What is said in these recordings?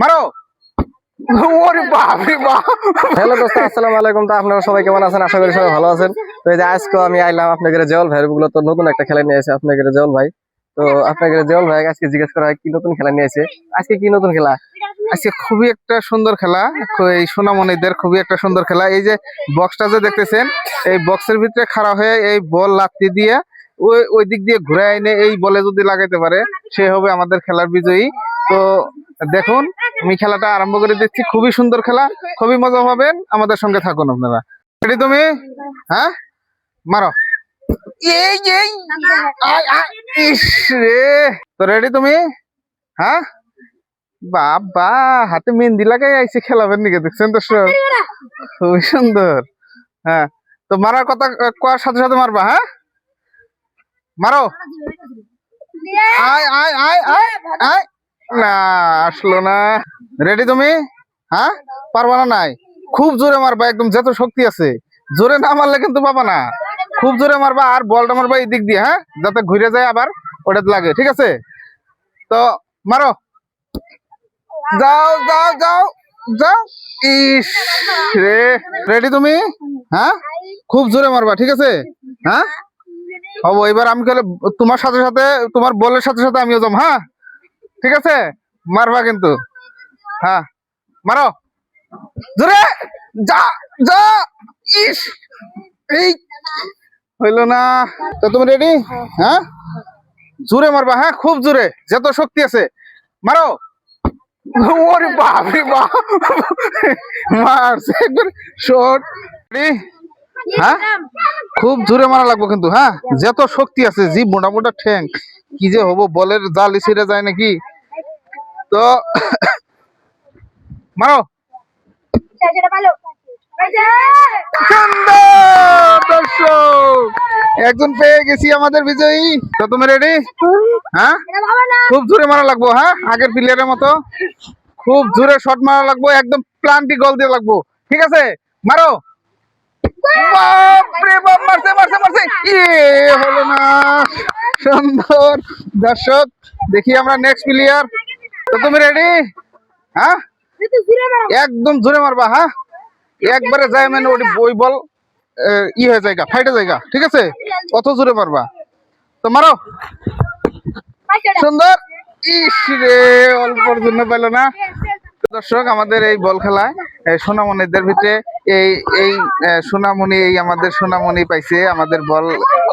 মারো। ওরে বাপ বাপ। হ্যালো দোস্ত আসসালামু আলাইকুম। তো আপনারা সবাই কেমন আছেন? আশা করি সবাই ভালো আছেন। তো এই যে আজকে আমি আইলাম আপনাদের জেওয়াল ভাইয়েরগুলো তো নতুন একটা খেলা নিয়ে এসে আপনাদের জেওয়াল ভাই। তো আপনাদের জেওয়াল ভাই আজকে জিজ্ঞেস করা হয় কি নতুন খেলা নিয়ে এসে আজকে কি নতুন খেলা? আজকে খুবই একটা সুন্দর খেলা। এই সোনামণিদের খুবই একটা সুন্দর খেলা। এই যে বক্সটা যে দেখতেছেন এই বক্সের ভিতরে খাড়া হয়ে এই বল লাত্তি দিয়ে ওই ওই দিক দিয়ে ঘুরে এনে এই বলে যদি লাগাইতে পারে সে হবে আমাদের খেলার বিজয়ী। তো দেখুন, আমি খেলাটা আরম্ভ করে দিচ্ছি। খুবই সুন্দর খেলা, খুবই মজা পাবেন। আমাদের সঙ্গে থাকুন আপনারা। রেডি তুমি? হ্যাঁ? মারো। তো রেডি তুমি? হ্যাঁ? বাবা, হাতে মেহেন্দি লাগাই আইসি খেলাবেন নাকি, দেখছেন তো? খুবই সুন্দর। হ্যাঁ তো মারার কথা কোয়ার সাথে সাথে মারবা হ্যাঁ? মারো। আয় আয় আয় আয় আয়। না, আসলো না। রেডি তুমি? হ্যাঁ? পারবা না নাই? খুব জোরে মারবা, একদম যত শক্তি আছে। জোরে না মারলে কিন্তু পাবা না। খুব জোরে মারবা আর বলটা মারবা এই দিক দিয়ে হ্যাঁ? যাতে ঘুরে যায় আবার ওটা লাগে, ঠিক আছে? তো মারো। যাও যাও যাও যাও। রে। রেডি তুমি? হ্যাঁ? খুব জোরে মারবা, ঠিক আছে? হ্যাঁ? হব, এবার আমি তোমার সাথে সাথে, তোমার বলের সাথে সাথে আমিও যাম হ্যাঁ? ঠিক আছে? মারবা কিন্তু। হ্যাঁ। মারো। জোরে যা যা! ইস! হইল না। তো তুমি রেডি হ্যাঁ? জোরে মারবা হ্যাঁ? খুব জোরে। যত শক্তি আছে। মারো। ওরে বাপ রে বাপ! মারছে একবার। শর্ট হ্যাঁ? খুব জোরে মারা লাগবে কিন্তু হ্যাঁ? যত শক্তি আছে জি মোটা মোটা ঠ্যাং। কি যে হব, বলের জালি ছিঁড়ে যায় নাকি? তো মারো। একজন পেয়ে গেছি আমাদের বিজয়ী। তো তুমি রেডি হ্যাঁ? খুব জোরে মারা লাগবো হ্যাঁ? আগের প্লেয়ারের মতো। খুব জোরে শট মারা লাগবো, একদম প্লান্টি গোল দিয়ে লাগবো। ঠিক আছে? মারো। হলো না। সুন্দর দর্শক, দেখি আমরা নেক্সট প্লেয়ার তো তুমি রেডি হ্যাঁ? একদম জোরে মারবা হ্যাঁ? একবারে যায় মানে ওই ওই বল ই হয়ে জায়গা ফাইটে জায়গা ঠিক আছে? অত জোরে মারবা। তো মারো। সুন্দর। ইস রে অল্পর জন্য পেল না। দর্শক আমাদের এই বল খেলায় সোনামণিদের ভিতরে এই এই সোনামণি এই আমাদের সোনামণি পাইছে আমাদের বল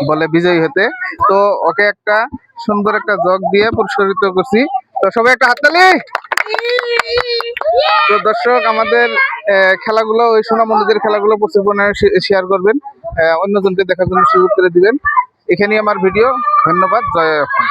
বলে বিজয়ী হতে। তো ওকে একটা সুন্দর একটা জগ দিয়ে পুরস্কৃত করছি। তো সবাই একটা হাততালি। তো দর্শক, আমাদের খেলাগুলো, ওই সোনামণিদের খেলাগুলো প্রচুর শেয়ার করবেন। অন্যজনকে দেখার জন্য সুযোগ করে দিবেন। এখানেই আমার ভিডিও। ধন্যবাদ। জয় এখন।